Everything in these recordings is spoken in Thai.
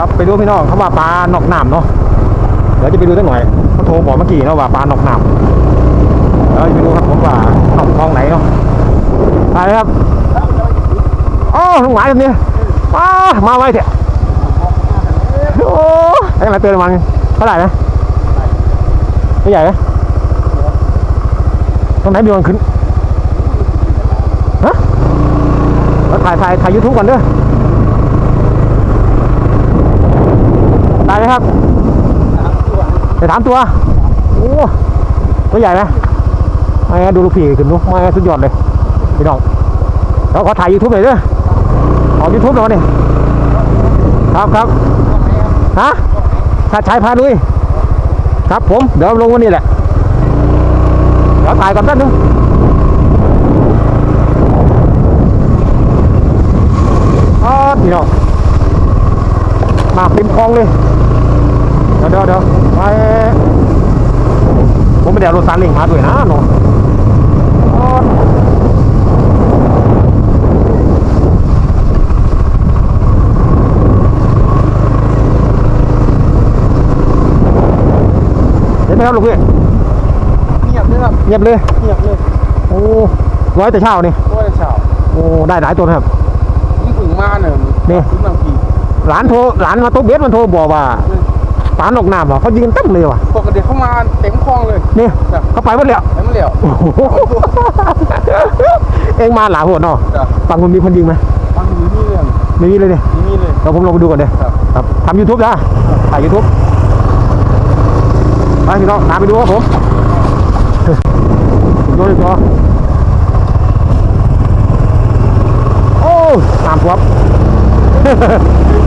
ครับ ไปดูพี่น้องเขาว่าปลาหนอกน้ำเนาะเดี๋ยวจะไปดูสักหน่อยเขาโทรบอกเมื่อกี้เนาะว่าปลาหนอกน้ำเดี๋ยวจะไปดูครับผมว่านอกคลองไหนเนาะไปเลยครับโอ้ลุงหมายแบบนี้ป้ามาไวเถอะโอ้ไอ้มาเตือนมันเท่าไหร่นะไม่ใหญ่ไหมตรงไหนมีวันขึ้นฮะแล้วถ่ายถ่ายถ่ายยูทูบก่อนเด้อ ได้ไหม ครับไปถามตัว โอ้ ตัวใหญ่ไหมไม่ดูลูกผีขึ้นดูไม่สุดยอดเลยพี่น้องเราขอถ่ายยูทูบหน่อยด้อออกยูทูบหน่อยดิครับครับฮะชาชายพาลุย ครับผม เดี๋ยวลงวันนี้แหละเดี๋ยวถ่ายก่อนแป๊บนึงอ๋อพี่น้องมาเต็มคลองเลย เดี๋ยวเดี๋ยวเดี๋ยวไปผมไม่ได้เอารถซาเล้งมาด้วยนะเนาะอ๋อเห็นไหมครับลูกพี่เงียบเลยครับเงียบเลย เงียบเลย โอ้ร้อยแต่เช้านี่โอ้ยเช้าโอ้ได้หลายตัวนะครับนี่ถึงมาเนี่ยนี่ถึงบางทีหลานโทรหลานมาโต๊ะเบสมันโทรบอกว่า ปลาหนกน้ำเหรอเขายืนเต็มเลยว่ะปกติเข้ามาเต็มคลองเลยนี่จ้ะเขาไปหมดแล้วแล้วมันเหลวโอ้โหเองมาหลายหัวเนาะจ้ะฝั่งคุณมีคนยิงไหมฟังอยู่นี่เรื่องไม่มีเลยเนี่ยนี่นี่เลยเดี๋ยวผมลงไปดูก่อนเดี๋ยวครับครับทำยูทูบนะถ่ายยูทูบไปพี่น้องตามไปดูครับผมดูดิจอโอ้ตามครับ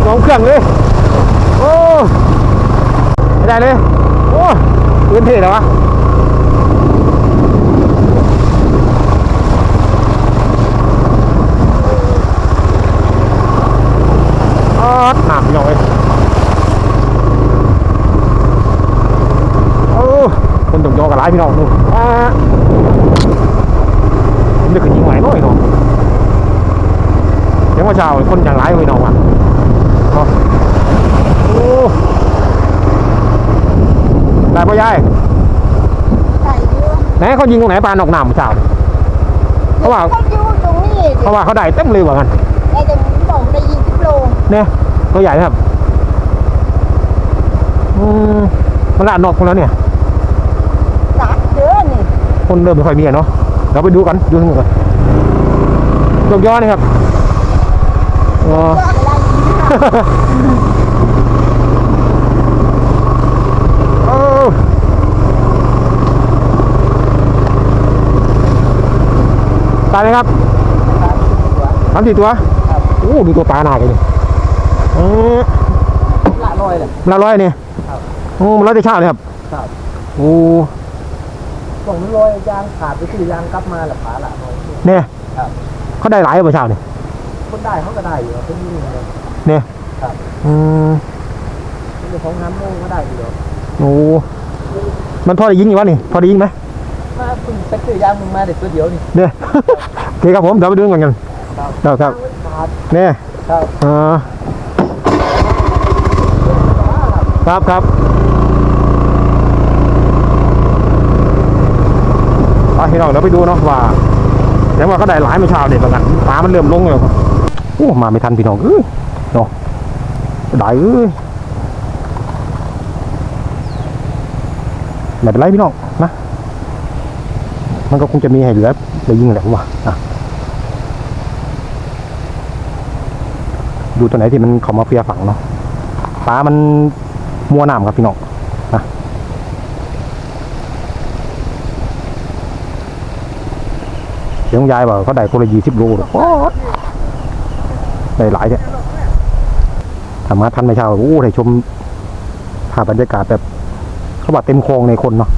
ลงเครื่องเลยโอ้ ไม่ได้เลย โอ้พื้นที่เหรอวะออดน้ำพี่อยโอ้คนตกยอกับหลายพี่น้องดูอ่าผมจะขึ้นยิงไหวหน่อยเนาะเดี๋ยวว่าเช้าคนอย่างหลายพี่น้องอะเนาะโอ้ ได้ปะยายใส่เยอะไหนเขายิงตรงไหนปลานอกน้ำเช้าเพราะว่าเขาอยู่ตรงนี้เพราะว่าเขาได้เต็มเลยว่ากันไอ้แต่ผมบอกได้ยินทุกโลเนี่ยตัวใหญ่นะครับอืมมันละนอกคนแล้วเนี่ยสามเดือนนี่คนเริ่มไม่ค่อยมีอะเนาะเดี๋ยวไปดูกันดูทั้งหมดก่อนยกย่อนี่ครับอ๋อ ก็อะไรอยู่นะ โอ้ ตายไหมครับสามสี่ตัวโอ้ดูตัวปลาหนาเลยนี่เออละลอยเลยละร้อยนี่ครับโอ้มันร้อยแต่เช้าเลยครับครับโอ้ส่งลอยยางขาดไปสี่ยางกลับมาแหละขาละลอยเนี่ยครับเขาได้หลายกว่าเช้าเนี่ยคนได้เขาก็ได้อยู่เป็นนี่เลยเนี่ยครับอืมเป็นของน้ำโมงก็ได้อยู่เดียวโอ้มันพอได้ยิงอยู่วะนี่พอได้ยิงไหม มาเพิ่งไปซื้อยางมึงมาเด็กตัวเดียวนี่เนี่ยโอเคครับผมเดี๋ยวไปดูกันกันครับเดี๋ยวครับขาดเนี่ยครับอ่าครับครับไปพี่น้องเดี๋ยวไปดูเนาะว่าเดี๋ยวว่าเขาได้หลายเมื่อเช้าเด็ดเหมือนกันฟ้ามันเริ่มลงแล้วครับโอ้มาไม่ทันพี่น้องเอ้ยเนาะได้เอ้ยไม่เป็นไรพี่น้องนะ มันก็คงจะมีให้เหลือเลยยิงแหละว่าอะดูตัวไหนที่มันเขามาเฟียฝังเนาะปลามันมัวน้ำครับพี่น้องนะเดี๋ยวยายบอกเขาได้คนละยี่สิบโลเลยโอ้ยได้หลายเนี่ยทำมาทันไม่เช้าโอ้ได้ชมภาพบรรยากาศแบบเขาบอกเต็มคลองในคนเนาะ